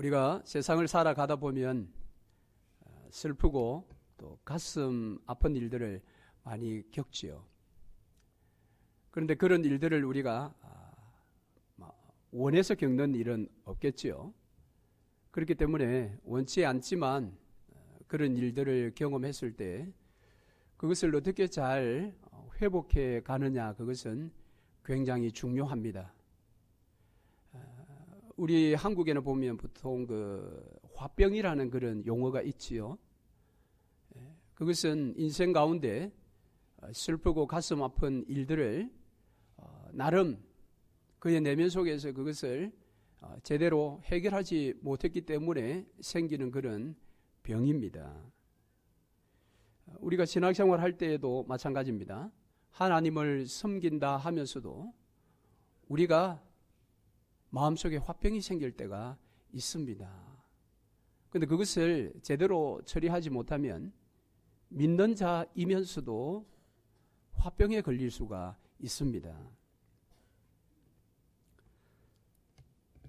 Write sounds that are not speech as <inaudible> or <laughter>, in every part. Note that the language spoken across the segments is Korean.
우리가 세상을 살아가다 보면 어, 슬프고 또 가슴 아픈 일들을 많이 겪지요. 그런데 그런 일들을 우리가 아, 뭐 원해서 겪는 일은 없겠지요. 그렇기 때문에 원치 않지만 어, 그런 일들을 경험했을 때 그것을 어떻게 잘 회복해 가느냐 그것은 굉장히 중요합니다. 어, 우리 한국에는 보면 보통 그 화병이라는 그런 용어가 있지요. 예, 그것은 인생 가운데 어, 슬프고 가슴 아픈 일들을 어, 나름 그의 내면 속에서 그것을 제대로 해결하지 못했기 때문에 생기는 그런 병입니다. 우리가 신앙생활 할 때에도 마찬가지입니다. 하나님을 섬긴다 하면서도 우리가 마음속에 화병이 생길 때가 있습니다. 근데 그것을 제대로 처리하지 못하면 믿는 자이면서도 화병에 걸릴 수가 있습니다.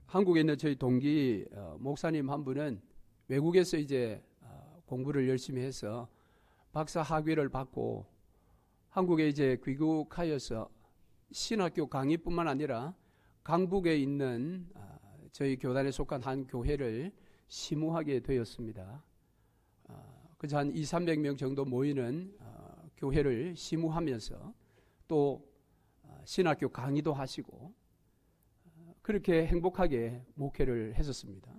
한국에 있는 저희 동기 어, 목사님 한 분은 외국에서 이제 어, 공부를 열심히 해서 박사 학위를 받고 한국에 이제 귀국하여서 신학교 강의뿐만 아니라 강북에 있는 아, 저희 교단에 속한 한 교회를 시무하게 되었습니다. 아, 그저 한 2, 300명 정도 모이는 아, 교회를 시무하면서 또 신학교 강의도 하시고 그렇게 행복하게 목회를 했었습니다.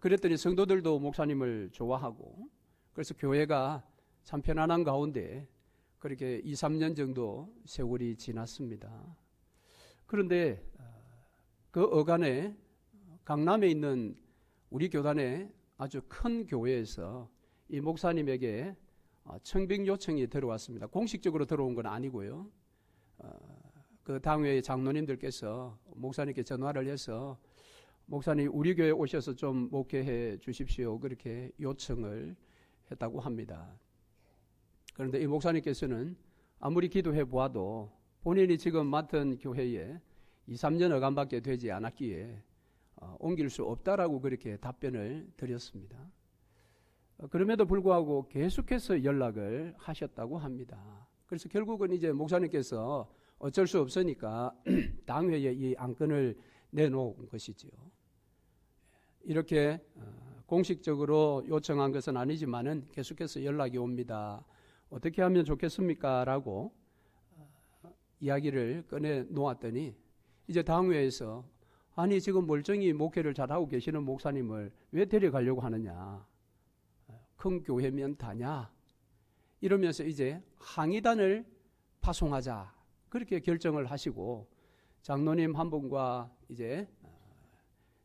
그랬더니 성도들도 목사님을 좋아하고 그래서 교회가 참 편안한 가운데 그렇게 2, 3년 정도 세월이 지났습니다. 그런데 어, 그 어간에 강남에 있는 우리 교단의 아주 큰 교회에서 이 목사님에게 어, 청빙 요청이 들어왔습니다. 공식적으로 들어온 건 아니고요. 어, 그 당회 장로님들께서 목사님께 전화를 해서 목사님 우리 교회 오셔서 좀 목회해 주십시오. 그렇게 요청을 했다고 합니다. 그런데 이 목사님께서는 아무리 기도해 보아도 본인이 지금 맡은 교회에 2, 3년 어간밖에 되지 않았기에 어, 옮길 수 없다라고 그렇게 답변을 드렸습니다. 어, 그럼에도 불구하고 계속해서 연락을 하셨다고 합니다. 그래서 결국은 이제 목사님께서 어쩔 수 없으니까 <clears throat> 당회에 이 안건을 내놓은 것이지요. 이렇게 어, 공식적으로 요청한 것은 아니지만은 계속해서 연락이 옵니다. 어떻게 하면 좋겠습니까? 라고 어, 이야기를 꺼내 놓았더니 이제 당회에서 아니 지금 멀쩡히 목회를 잘하고 계시는 목사님을 왜 데려가려고 하느냐? 큰 교회면 다냐? 이러면서 이제 항의단을 파송하자 그렇게 결정을 하시고 장로님 한 분과 이제 어,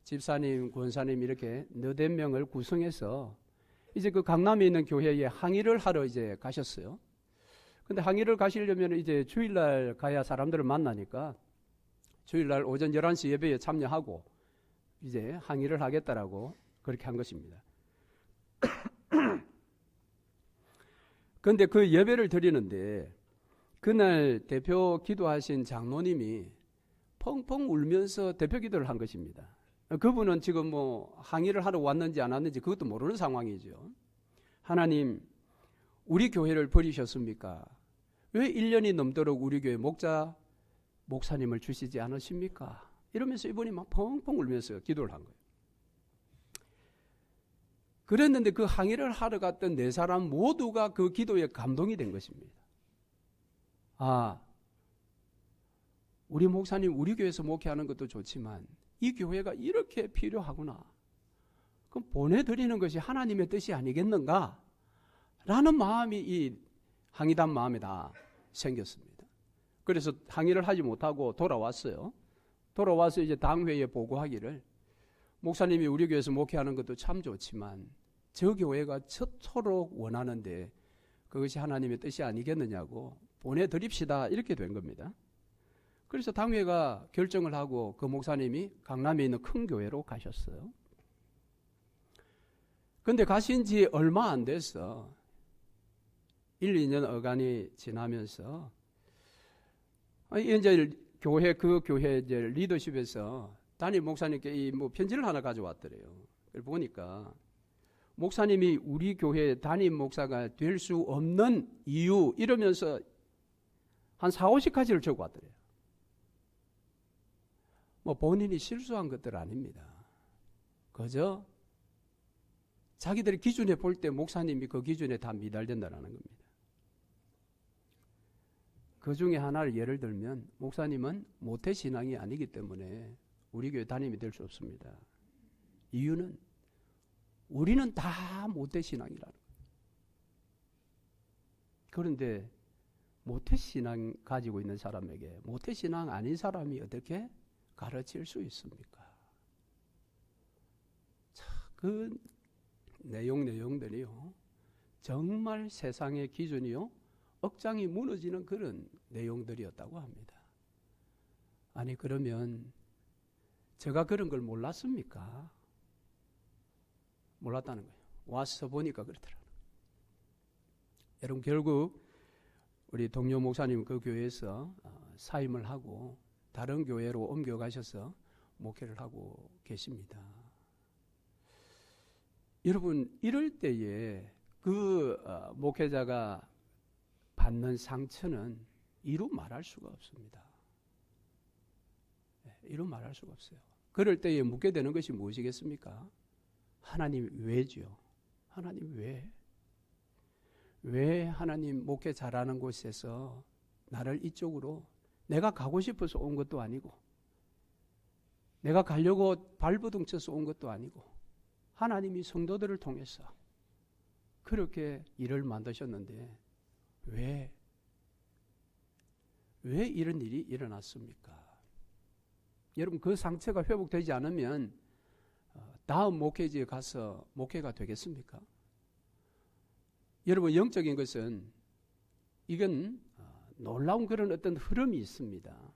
집사님, 권사님 이렇게 너댓 명을 구성해서 이제 그 강남에 있는 교회에 항의를 하러 이제 가셨어요. 근데 항의를 가시려면 이제 주일날 가야 사람들을 만나니까 주일날 오전 11시 예배에 참여하고 이제 항의를 하겠다라고 그렇게 한 것입니다. <coughs> 근데 그 예배를 드리는데 그날 대표 기도하신 장로님이 펑펑 울면서 대표 기도를 한 것입니다. 그분은 지금 뭐 항의를 하러 왔는지 안 왔는지 그것도 모르는 상황이죠. 하나님, 우리 교회를 버리셨습니까? 왜 1년이 넘도록 우리 교회 목자, 목사님을 주시지 않으십니까? 이러면서 이분이 막 펑펑 울면서 기도를 한 거예요. 그랬는데 그 항의를 하러 갔던 네 사람 모두가 그 기도에 감동이 된 것입니다. 아, 우리 목사님 우리 교회에서 목회하는 것도 좋지만 이 교회가 이렇게 필요하구나. 그럼 보내드리는 것이 하나님의 뜻이 아니겠는가? 라는 마음이 이 항의단 마음에 다 생겼습니다. 그래서 항의를 하지 못하고 돌아왔어요. 돌아와서 이제 당회에 보고하기를 목사님이 우리 교회에서 목회하는 것도 참 좋지만 저 교회가 저토록 원하는데 그것이 하나님의 뜻이 아니겠느냐고 보내드립시다 이렇게 된 겁니다. 그래서 당회가 결정을 하고 그 목사님이 강남에 있는 큰 교회로 가셨어요. 근데 가신 지 얼마 안 됐어. 1, 2년 어간이 지나면서 이제 교회 그 교회 이제 리더십에서 담임 목사님께 이 뭐 편지를 하나 가져왔더래요. 그걸 보니까 목사님이 우리 교회 담임 목사가 될 수 없는 이유 이러면서 한 4, 50가지를 적어 왔더래요. 뭐 본인이 실수한 것들 아닙니다. 그저 자기들의 기준에 볼 때 목사님이 그 기준에 다 미달된다는 겁니다. 그 중에 하나를 예를 들면 목사님은 모태 신앙이 아니기 때문에 우리 교회 담임이 될 수 없습니다. 이유는 우리는 다 모태 신앙이라는. 그런데 모태 신앙 가지고 있는 사람에게 모태 신앙 아닌 사람이 어떻게 가르칠 수 있습니까? 자, 그 내용 내용들이요. 정말 세상의 기준이요. 억장이 무너지는 그런 내용들이었다고 합니다. 아니 그러면 제가 그런 걸 몰랐습니까? 몰랐다는 거예요. 와서 보니까 그렇더라고요. 여러분 결국 우리 동료 목사님 그 교회에서 어, 사임을 하고 다른 교회로 옮겨가셔서 목회를 하고 계십니다. 여러분 이럴 때에 그 어, 목회자가 받는 상처는 이루 말할 수가 없습니다. 예, 이루 말할 수가 없어요. 그럴 때에 묻게 되는 것이 무엇이겠습니까? 하나님 왜죠? 하나님 왜? 왜 하나님 목회 잘하는 곳에서 나를 이쪽으로 내가 가고 싶어서 온 것도 아니고 내가 가려고 발버둥 쳐서 온 것도 아니고 하나님이 성도들을 통해서 그렇게 일을 만드셨는데 왜? 왜 이런 일이 일어났습니까? 여러분 그 상처가 회복되지 않으면 어, 다음 목회지에 가서 목회가 되겠습니까? 여러분 영적인 것은 이건 어, 놀라운 그런 어떤 흐름이 있습니다.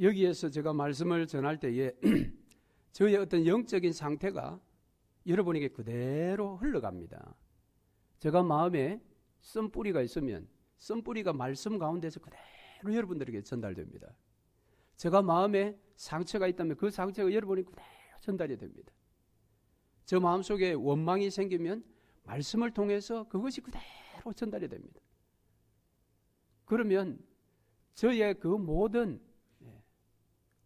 여기에서 제가 말씀을 전할 때에 <clears throat> 저의 어떤 영적인 상태가 여러분에게 그대로 흘러갑니다. 제가 마음에 쓴 뿌리가 있으면 쓴 뿌리가 말씀 가운데서 그대로 여러분들에게 전달됩니다. 제가 마음에 상처가 있다면 그 상처가 여러분이 그대로 전달이 됩니다. 저 마음속에 원망이 생기면 말씀을 통해서 그것이 그대로 전달이 됩니다. 그러면 저의 그 모든 예,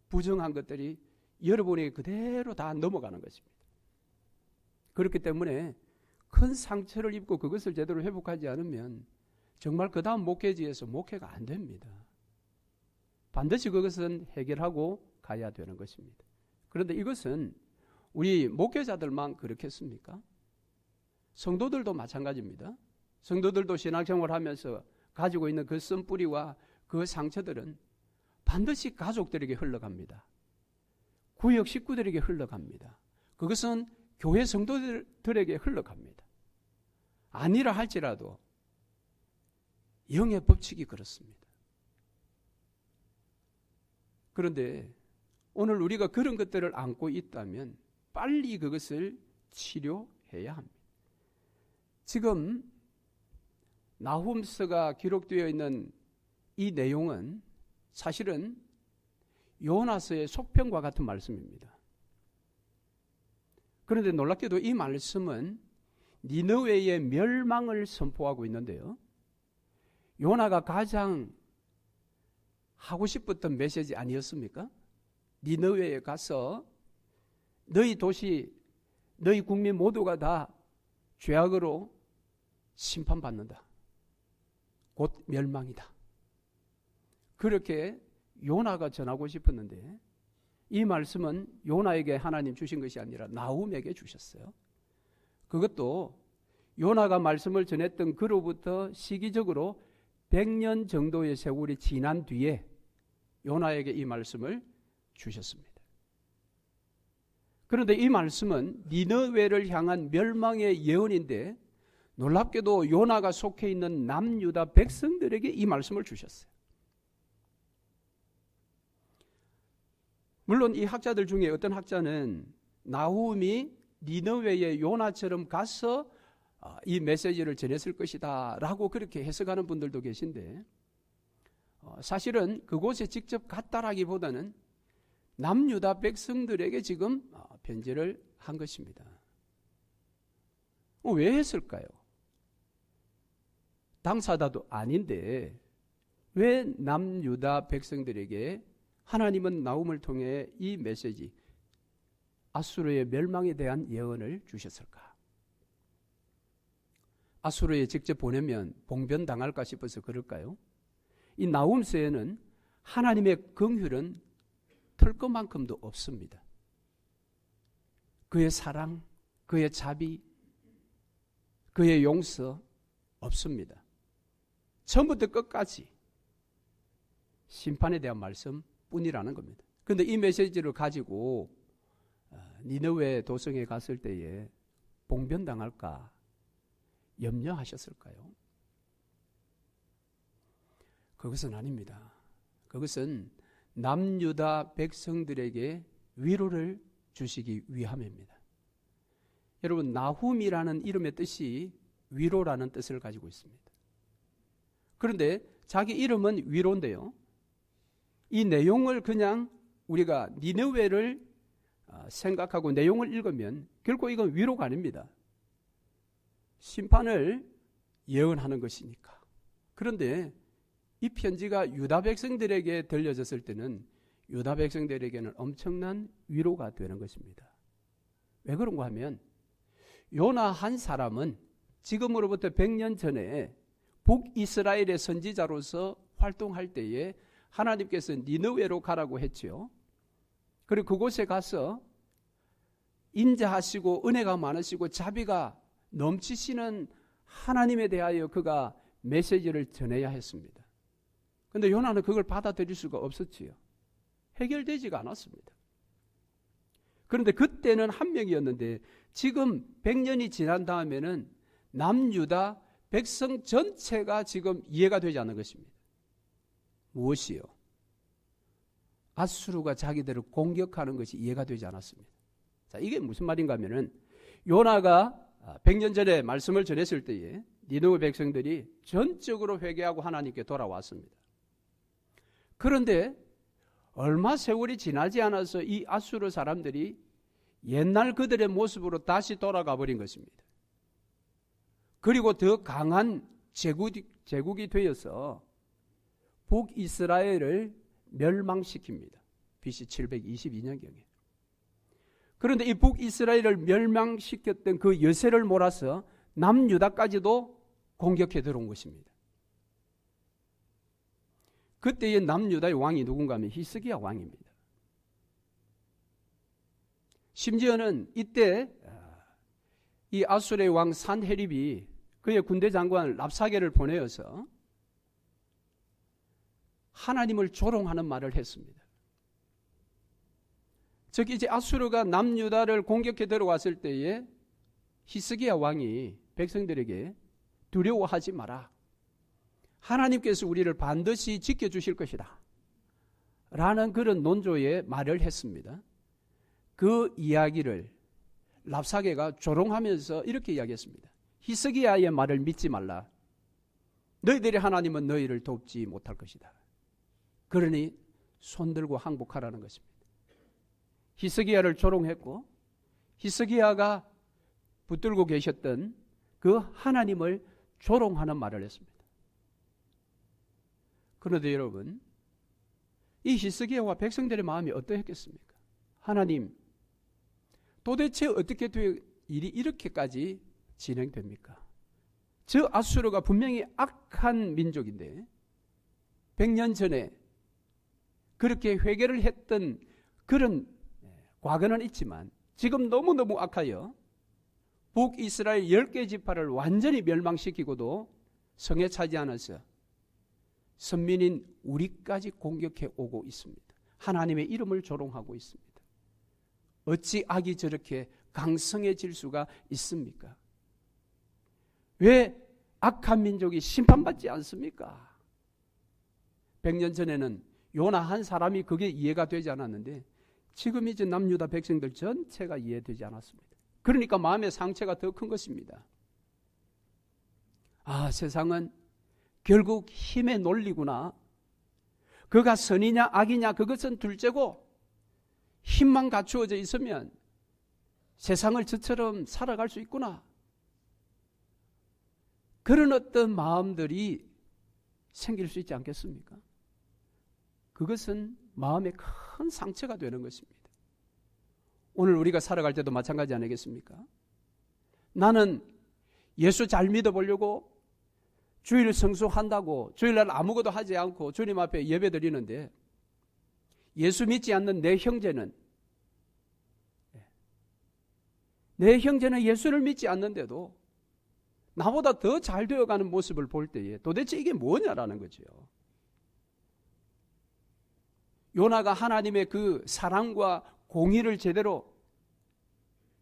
부정한 것들이 여러분에게 그대로 다 넘어가는 것입니다. 그렇기 때문에 큰 상처를 입고 그것을 제대로 회복하지 않으면 정말 그 다음 목회지에서 목회가 안 됩니다. 반드시 그것은 해결하고 가야 되는 것입니다. 그런데 이것은 우리 목회자들만 그렇겠습니까? 성도들도 마찬가지입니다. 성도들도 신앙생활 하면서 가지고 있는 그 쓴뿌리와 그 상처들은 반드시 가족들에게 흘러갑니다. 구역 식구들에게 흘러갑니다. 그것은 교회 성도들에게 흘러갑니다. 아니라 할지라도 영의 법칙이 그렇습니다. 그런데 오늘 우리가 그런 것들을 안고 있다면 빨리 그것을 치료해야 합니다. 지금 나훔스가 기록되어 있는 이 내용은 사실은 요나스의 속편과 같은 말씀입니다. 그런데 놀랍게도 이 말씀은 니느웨의 멸망을 선포하고 있는데요. 요나가 가장 하고 싶었던 메시지 아니었습니까? 니느웨에 가서 너희 도시, 너희 국민 모두가 다 죄악으로 심판받는다. 곧 멸망이다. 그렇게 요나가 전하고 싶었는데 이 말씀은 요나에게 하나님 주신 것이 아니라 나움에게 주셨어요. 그것도 요나가 말씀을 전했던 그로부터 시기적으로 100년 정도의 세월이 지난 뒤에 요나에게 이 말씀을 주셨습니다. 그런데 이 말씀은 니너웨를 향한 멸망의 예언인데 놀랍게도 요나가 속해 있는 남유다 백성들에게 이 말씀을 주셨어요. 물론 이 학자들 중에 어떤 학자는 나훔이 니느웨의 요나처럼 가서 아, 이 메시지를 전했을 것이다 라고 그렇게 해석하는 분들도 계신데 어, 사실은 그곳에 직접 갔다라기보다는 남유다 백성들에게 지금 어, 편지를 한 것입니다. 어, 왜 했을까요? 당사자도 아닌데 왜 남유다 백성들에게 하나님은 나움을 통해 이 메시지 아수르의 멸망에 대한 예언을 주셨을까? 아수르에 직접 보내면 봉변 당할까 싶어서 그럴까요? 이 나움서에는 하나님의 긍휼은 털 것만큼도 없습니다. 그의 사랑, 그의 자비, 그의 용서 없습니다. 처음부터 끝까지 심판에 대한 말씀뿐이라는 겁니다. 그런데 이 메시지를 가지고 어, 니느웨 도성에 갔을 때에 봉변당할까 염려하셨을까요? 그것은 아닙니다. 그것은 남유다 백성들에게 위로를 주시기 위함입니다. 여러분 나훔이라는 이름의 뜻이 위로라는 뜻을 가지고 있습니다. 그런데 자기 이름은 위로인데요. 이 내용을 그냥 우리가 니느웨를 아, 생각하고 내용을 읽으면 결코 이건 위로가 아닙니다. 심판을 예언하는 것이니까. 그런데 이 편지가 유다 백성들에게 들려졌을 때는 유다 백성들에게는 엄청난 위로가 되는 것입니다. 왜 그런가 하면 요나 한 사람은 지금으로부터 100년 전에 북이스라엘의 선지자로서 활동할 때에 하나님께서 니느웨로 가라고 했지요. 그리고 그곳에 가서 인자하시고 은혜가 많으시고 자비가 넘치시는 하나님에 대하여 그가 메시지를 전해야 했습니다. 근데 요나는 그걸 받아들일 수가 없었지요. 해결되지가 않았습니다. 그런데 그때는 한 명이었는데 지금 100년이 지난 다음에는 남유다 백성 전체가 지금 이해가 되지 않는 것입니다. 무엇이요? 아수르가 자기들을 공격하는 것이 이해가 되지 않았습니다. 자, 이게 무슨 말인가 하면은 요나가 100년 전에 말씀을 전했을 때에 니누의 백성들이 전적으로 회개하고 하나님께 돌아왔습니다. 그런데 얼마 세월이 지나지 않아서 이 아수르 사람들이 옛날 그들의 모습으로 다시 돌아가 버린 것입니다. 그리고 더 강한 제국이, 제국이 되어서 북이스라엘을 멸망시킵니다. BC 722년경에. 그런데 이 북이스라엘을 멸망시켰던 그 여세를 몰아서 남유다까지도 공격해 들어온 것입니다. 그때의 남유다의 왕이 누군가 하면 히스기야 왕입니다. 심지어는 이때 이 아수르의 왕 산헤립이 그의 군대 장관 랍사게를 보내어서 하나님을 조롱하는 말을 했습니다. 즉 이제 아수르가 남유다를 공격해 들어왔을 때에 히스기야 왕이 백성들에게 두려워하지 마라. 하나님께서 우리를 반드시 지켜주실 것이다. 라는 그런 논조의 말을 했습니다. 그 이야기를 랍사게가 조롱하면서 이렇게 이야기했습니다. 히스기야의 말을 믿지 말라. 너희들의 하나님은 너희를 돕지 못할 것이다. 그러니 손 들고 항복하라는 것입니다. 히스기야를 조롱했고 히스기야가 붙들고 계셨던 그 하나님을 조롱하는 말을 했습니다. 그런데 여러분, 이 히스기야와 백성들의 마음이 어떠했겠습니까? 하나님, 도대체 어떻게 일이 이렇게까지 진행됩니까? 저 아수르가 분명히 악한 민족인데 100년 전에 그렇게 회개를 했던 그런 과거는 있지만 지금 너무너무 악하여 북이스라엘 10개 지파를 완전히 멸망시키고도 성에 차지 않아서 선민인 우리까지 공격해 오고 있습니다. 하나님의 이름을 조롱하고 있습니다. 어찌 악이 저렇게 강성해질 수가 있습니까? 왜 악한 민족이 심판받지 않습니까? 100년 전에는 요나 한 사람이 그게 이해가 되지 않았는데 지금 이제 남유다 백성들 전체가 이해되지 않았습니다. 그러니까 마음의 상처가 더 큰 것입니다. 아, 세상은 결국 힘의 논리구나. 그가 선이냐 악이냐 그것은 둘째고 힘만 갖추어져 있으면 세상을 저처럼 살아갈 수 있구나. 그런 어떤 마음들이 생길 수 있지 않겠습니까? 그것은 마음의 큰 상처가 되는 것입니다. 오늘 우리가 살아갈 때도 마찬가지 아니겠습니까? 나는 예수 잘 믿어보려고 주일 성수한다고 주일날 아무것도 하지 않고 주님 앞에 예배 드리는데 예수 믿지 않는 내 형제는 내 형제는 예수를 믿지 않는데도 나보다 더 잘 되어가는 모습을 볼 때에 도대체 이게 뭐냐라는 거죠. 요 나가 하나님의 그 사랑과 공의를 제대로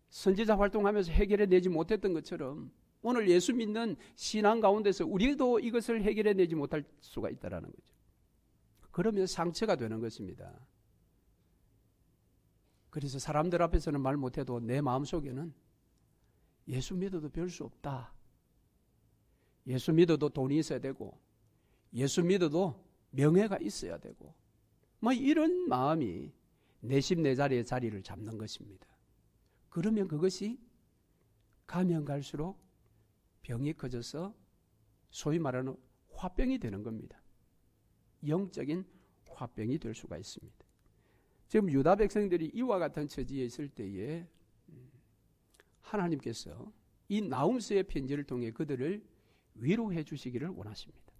선지자 활동하면서 해결해 내지 못했던 것처럼 오늘 예수 믿는 신앙 가운데서 우리도 이것을 해결해 내지 못할 수가 있다라는 거죠. 그러면 상처가 되는 것입니다. 그래서 사람들 앞에서는 말 못해도 내 마음속에는 예수 믿어도 별 수 없다. 예수 믿어도 돈이 있어야 되고, 예수 믿어도 명예가 있어야 되고, 뭐 이런 마음이 내심 내 자리에 자리를 잡는 것입니다. 그러면 그것이 가면 갈수록 병이 커져서 소위 말하는 화병이 되는 겁니다. 영적인 화병이 될 수가 있습니다. 지금 유다 백성들이 이와 같은 처지에 있을 때에 하나님께서 이 나움스의 편지를 통해 그들을 위로해 주시기를 원하십니다.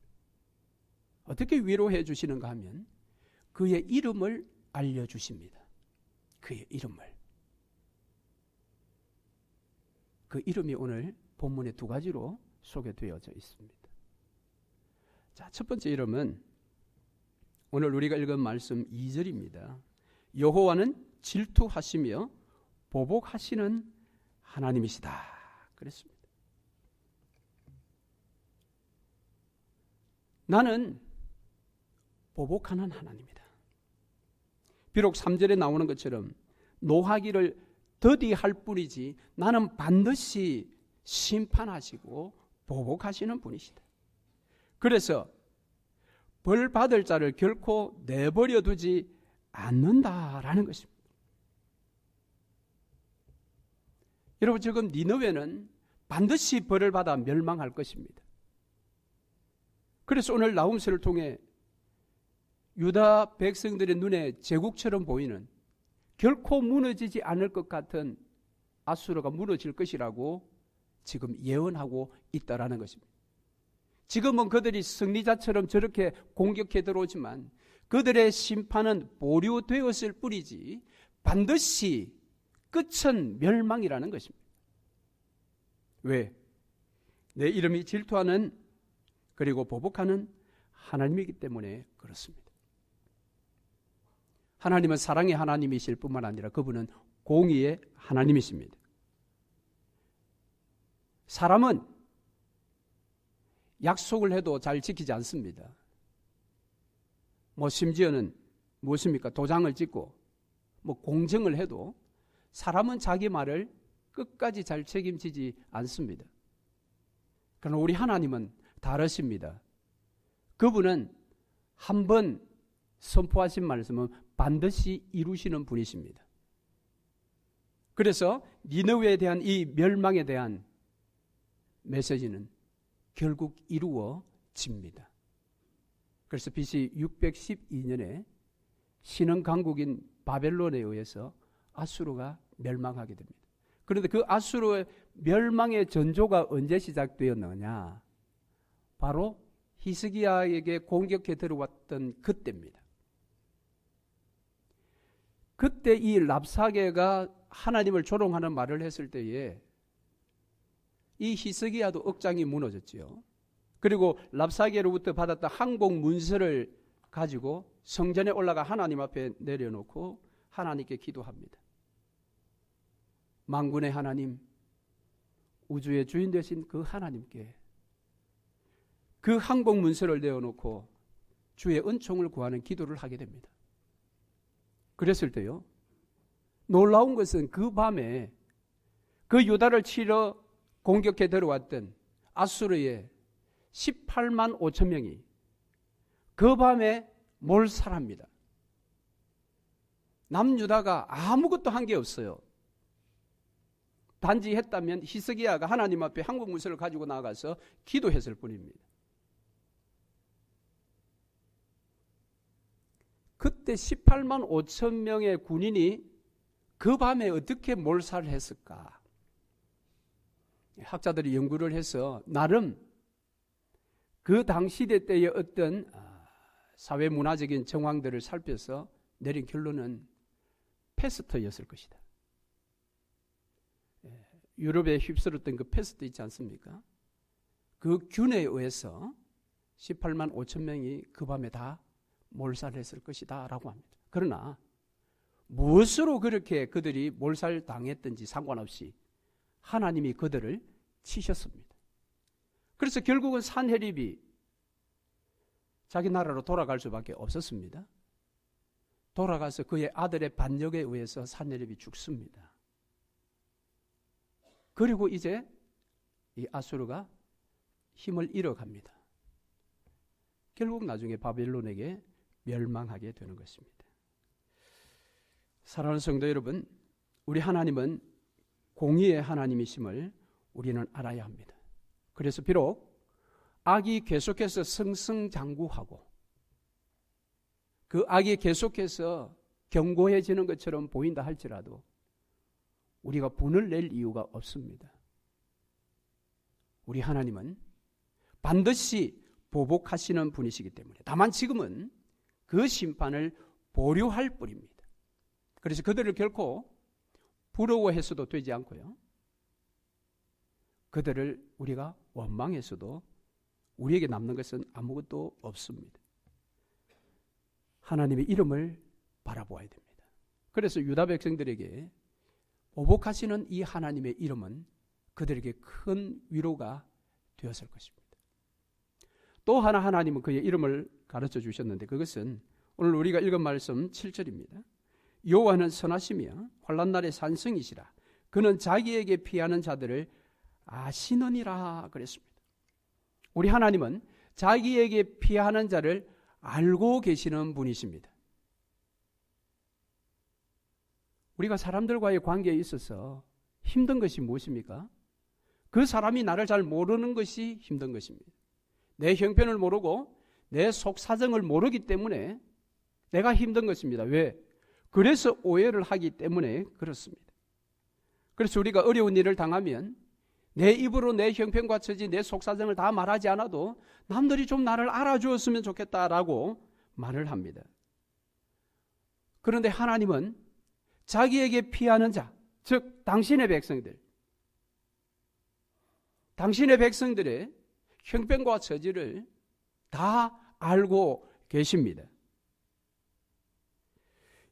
어떻게 위로해 주시는가 하면 그의 이름을 알려 주십니다. 그의 이름을. 그 이름이 오늘 본문에 두 가지로 소개되어져 있습니다. 자, 첫 번째 이름은 오늘 우리가 읽은 말씀 2절입니다. 여호와는 질투하시며 보복하시는 하나님이시다. 그랬습니다. 나는 보복하는 하나님이다. 비록 3절에 나오는 것처럼 노하기를 더디 할 뿐이지 나는 반드시 심판하시고 보복하시는 분이시다. 그래서 벌 받을 자를 결코 내버려 두지 않는다라는 것입니다. 여러분 지금 니느웨는 반드시 벌을 받아 멸망할 것입니다. 그래서 오늘 나움새를 통해 유다 백성들의 눈에 제국처럼 보이는 결코 무너지지 않을 것 같은 아수르가 무너질 것이라고 지금 예언하고 있다라는 것입니다. 지금은 그들이 승리자처럼 저렇게 공격해 들어오지만 그들의 심판은 보류되었을 뿐이지 반드시 끝은 멸망이라는 것입니다. 왜? 내 이름이 질투하는 그리고 보복하는 하나님이기 때문에 그렇습니다. 하나님은 사랑의 하나님이실 뿐만 아니라 그분은 공의의 하나님이십니다. 사람은 약속을 해도 잘 지키지 않습니다. 뭐 심지어는 무엇입니까? 도장을 찍고 뭐 공정을 해도 사람은 자기 말을 끝까지 잘 책임지지 않습니다. 그러나 우리 하나님은 다르십니다. 그분은 한 번 선포하신 말씀은 반드시 이루시는 분이십니다. 그래서 니느웨에 대한 이 멸망에 대한 메시지는 결국 이루어집니다. 그래서 BC 612년에 신흥 강국인 바벨론에 의해서 아수르가 멸망하게 됩니다. 그런데 그 아수르의 멸망의 전조가 언제 시작되었느냐? 바로 히스기야에게 공격해 들어왔던 그때입니다. 그때 이 랍사게가 하나님을 조롱하는 말을 했을 때에 이 히스기야도 억장이 무너졌지요. 그리고 랍사게로부터 받았던 항공 문서를 가지고 성전에 올라가 하나님 앞에 내려놓고 하나님께 기도합니다. 망군의 하나님, 우주의 주인 되신 그 하나님께 그 항복 문서를 내어놓고 주의 은총을 구하는 기도를 하게 됩니다. 그랬을 때요. 놀라운 것은 그 밤에 그 유다를 치러 공격해 들어왔던 아수르의 18만 5천 명이 그 밤에 몰살합니다. 남유다가 아무것도 한 게 없어요. 단지 했다면 히스기야가 하나님 앞에 한국 문서를 가지고 나가서 기도했을 뿐입니다. 그때 18만 5천 명의 군인이 그 밤에 어떻게 몰살을 했을까? 학자들이 연구를 해서 나름 그 당시대 때의 어떤 아, 사회 문화적인 정황들을 살펴서 내린 결론은 패스터였을 것이다. 예, 유럽에 휩쓸었던 그 패스터 있지 않습니까? 그 균에 의해서 18만 5천 명이 그 밤에 다 몰살했을 것이다 라고 합니다. 그러나 무엇으로 그렇게 그들이 몰살 당했든지 상관없이 하나님이 그들을 치셨습니다. 그래서 결국은 산헤립이 자기 나라로 돌아갈 수밖에 없었습니다. 돌아가서 그의 아들의 반역에 의해서 산헤립이 죽습니다. 그리고 이제 이 아수르가 힘을 잃어갑니다. 결국 나중에 바벨론에게 멸망하게 되는 것입니다. 사랑하는 성도 여러분, 우리 하나님은 공의의 하나님이심을 우리는 알아야 합니다. 그래서 비록 악이 계속해서 승승장구하고 그 악이 계속해서 견고해지는 것처럼 보인다 할지라도 우리가 분을 낼 이유가 없습니다. 우리 하나님은 반드시 보복하시는 분이시기 때문에 다만 지금은 그 심판을 보류할 뿐입니다. 그래서 그들을 결코 부러워해서도 되지 않고요. 그들을 우리가 원망해서도 우리에게 남는 것은 아무것도 없습니다. 하나님의 이름을 바라보아야 됩니다. 그래서 유다 백성들에게 보복하시는 이 하나님의 이름은 그들에게 큰 위로가 되었을 것입니다. 또 하나 하나님은 그의 이름을 가르쳐 주셨는데 그것은 오늘 우리가 읽은 말씀 7절입니다. 여호와는 선하시며 환란 날의 산성이시라. 그는 자기에게 피하는 자들을 아시느니라 그랬습니다. 우리 하나님은 자기에게 피하는 자를 알고 계시는 분이십니다. 우리가 사람들과의 관계에 있어서 힘든 것이 무엇입니까? 그 사람이 나를 잘 모르는 것이 힘든 것입니다. 내 형편을 모르고 내 속 사정을 모르기 때문에 내가 힘든 것입니다. 왜? 그래서 오해를 하기 때문에 그렇습니다. 그래서 우리가 어려운 일을 당하면 내 입으로 내 형편과 처지, 내 속사정을 다 말하지 않아도 남들이 좀 나를 알아주었으면 좋겠다라고 말을 합니다. 그런데 하나님은 자기에게 피하는 자, 즉, 당신의 백성들, 당신의 백성들의 형편과 처지를 다 알고 계십니다.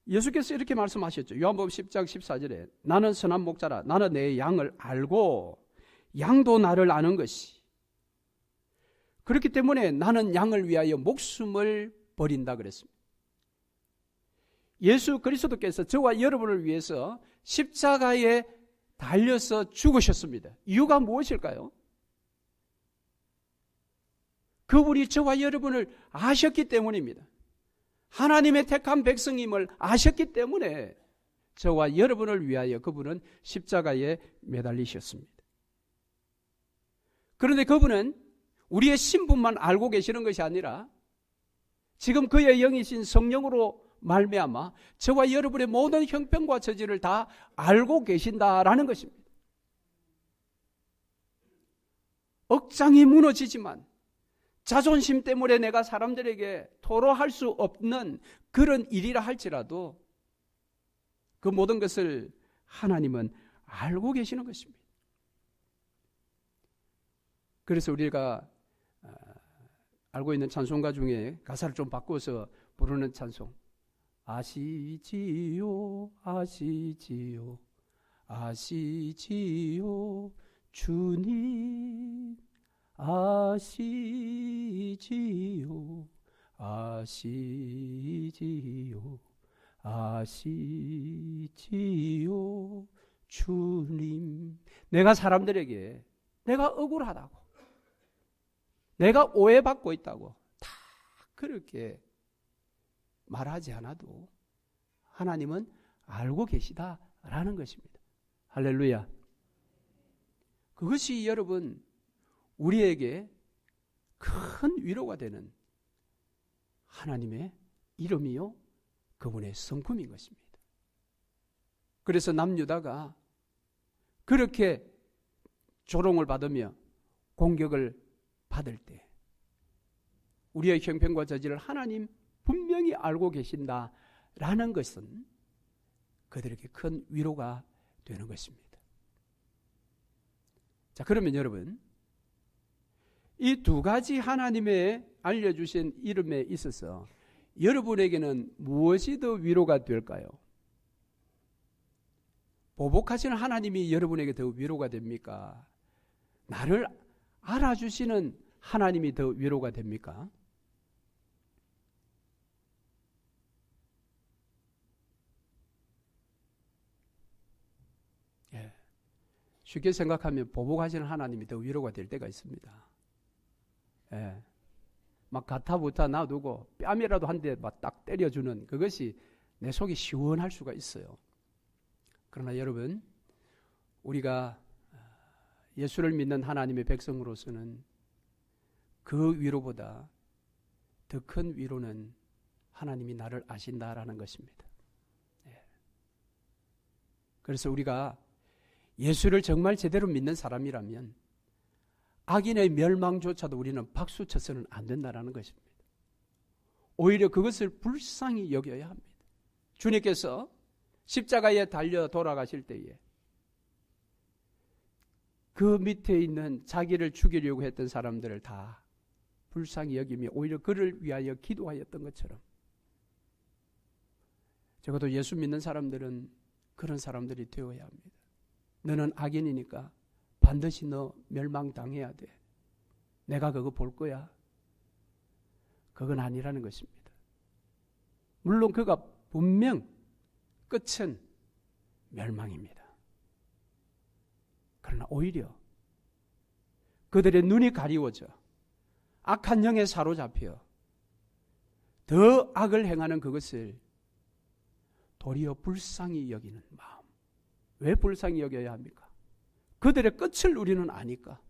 예수께서 이렇게 말씀하셨죠. 요한복음 10장 14절에 나는 선한 목자라 나는 내 양을 알고 양도 나를 아는 것이 그렇기 때문에 나는 양을 위하여 목숨을 버린다 그랬습니다. 예수 그리스도께서 저와 여러분을 위해서 십자가에 달려서 죽으셨습니다. 이유가 무엇일까요? 그분이 저와 여러분을 아셨기 때문입니다. 하나님의 택한 백성임을 아셨기 때문에 저와 여러분을 위하여 그분은 십자가에 매달리셨습니다. 그런데 그분은 우리의 신분만 알고 계시는 것이 아니라 지금 그의 영이신 성령으로 말미암아 저와 여러분의 모든 형편과 처지를 다 알고 계신다라는 것입니다. 억장이 무너지지만 자존심 때문에 내가 사람들에게 토로할 수 없는 그런 일이라 할지라도 그 모든 것을 하나님은 알고 계시는 것입니다. 그래서 우리가 아, 알고 있는 찬송가 중에 가사를 좀 바꿔서 부르는 찬송. 아시지요, 아시지요, 아시지요, 주님. 아시지요, 아시지요, 아시지요, 주님. 내가 사람들에게 내가 억울하다고, 내가 오해받고 있다고 다 그렇게 말하지 않아도 하나님은 알고 계시다라는 것입니다. 할렐루야. 그것이 여러분 우리에게 큰 위로가 되는 하나님의 이름이요 그분의 성품인 것입니다. 그래서 남유다가 그렇게 조롱을 받으며 공격을 받을 때 우리의 형편과 저지를 하나님 분명히 알고 계신다라는 것은 그들에게 큰 위로가 되는 것입니다. 자, 그러면 여러분, 이 두 가지 하나님의 알려주신 이름에 있어서 여러분에게는 무엇이 더 위로가 될까요? 보복하시는 하나님이 여러분에게 더 위로가 됩니까? 나를 알아주시는 하나님이 더 위로가 됩니까? 예. 쉽게 생각하면 보복하시는 하나님이 더 위로가 될 때가 있습니다. 예. 막 가타부타 놔두고 뺨이라도 한 대 막 딱 때려주는 그것이 내 속이 시원할 수가 있어요. 그러나 여러분, 우리가 예수를 믿는 하나님의 백성으로서는 그 위로보다 더 큰 위로는 하나님이 나를 아신다라는 것입니다. 예. 그래서 우리가 예수를 정말 제대로 믿는 사람이라면 악인의 멸망조차도 우리는 박수 쳐서는 안 된다라는 것입니다. 오히려 그것을 불쌍히 여겨야 합니다. 주님께서 십자가에 달려 돌아가실 때에 그 밑에 있는 자기를 죽이려고 했던 사람들을 다 불쌍히 여기며 오히려 그를 위하여 기도하였던 것처럼 적어도 예수 믿는 사람들은 그런 사람들이 되어야 합니다. 너는 악인이니까 반드시 너 멸망당해야 돼. 내가 그거 볼 거야. 그건 아니라는 것입니다. 물론 그가 분명 끝은 멸망입니다. 그러나 오히려 그들의 눈이 가리워져 악한 영에 사로잡혀 더 악을 행하는 그것을 도리어 불쌍히 여기는 마음. 왜 불쌍히 여겨야 합니까? 그들의 끝을 우리는 아니까.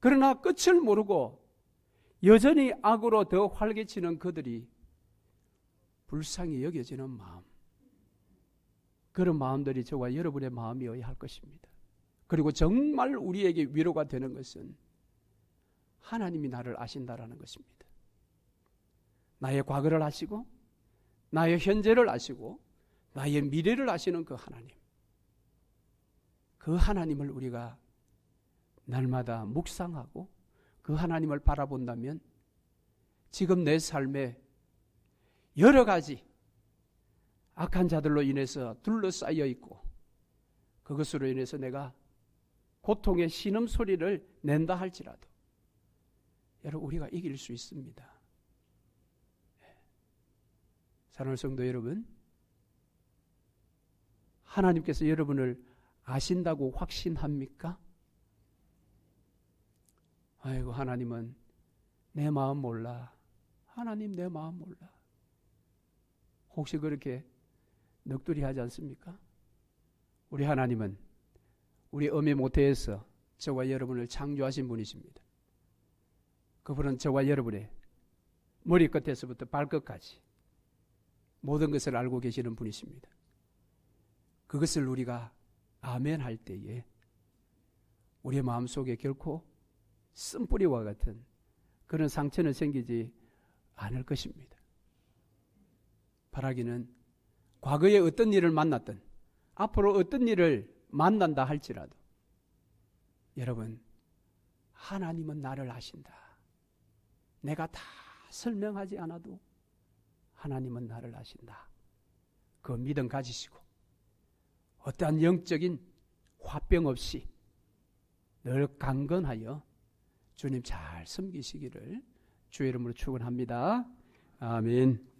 그러나 끝을 모르고 여전히 악으로 더 활개치는 그들이 불쌍히 여겨지는 마음. 그런 마음들이 저와 여러분의 마음이어야 할 것입니다. 그리고 정말 우리에게 위로가 되는 것은 하나님이 나를 아신다라는 것입니다. 나의 과거를 아시고, 나의 현재를 아시고, 나의 미래를 아시는 그 하나님. 그 하나님을 우리가 날마다 묵상하고 그 하나님을 바라본다면 지금 내 삶에 여러 가지 악한 자들로 인해서 둘러싸여 있고 그것으로 인해서 내가 고통의 신음 소리를 낸다 할지라도 여러분 우리가 이길 수 있습니다. 예. 사랑하는 성도 여러분, 하나님께서 여러분을 아신다고 확신합니까? 아이고 하나님은 내 마음 몰라. 하나님 내 마음 몰라. 혹시 그렇게 넋두리 하지 않습니까? 우리 하나님은 우리 어미 모태에서 저와 여러분을 창조하신 분이십니다. 그분은 저와 여러분의 머리끝에서부터 발끝까지 모든 것을 알고 계시는 분이십니다. 그것을 우리가 아멘 할 때에 우리의 마음 속에 결코 쓴뿌리와 같은 그런 상처는 생기지 않을 것입니다. 바라기는 과거에 어떤 일을 만났든 앞으로 어떤 일을 만난다 할지라도 여러분 하나님은 나를 아신다. 내가 다 설명하지 않아도 하나님은 나를 아신다. 그 믿음 가지시고 어떠한 영적인 화병 없이 늘 강건하여 주님 잘 섬기시기를 주의 이름으로 축원합니다. 아멘.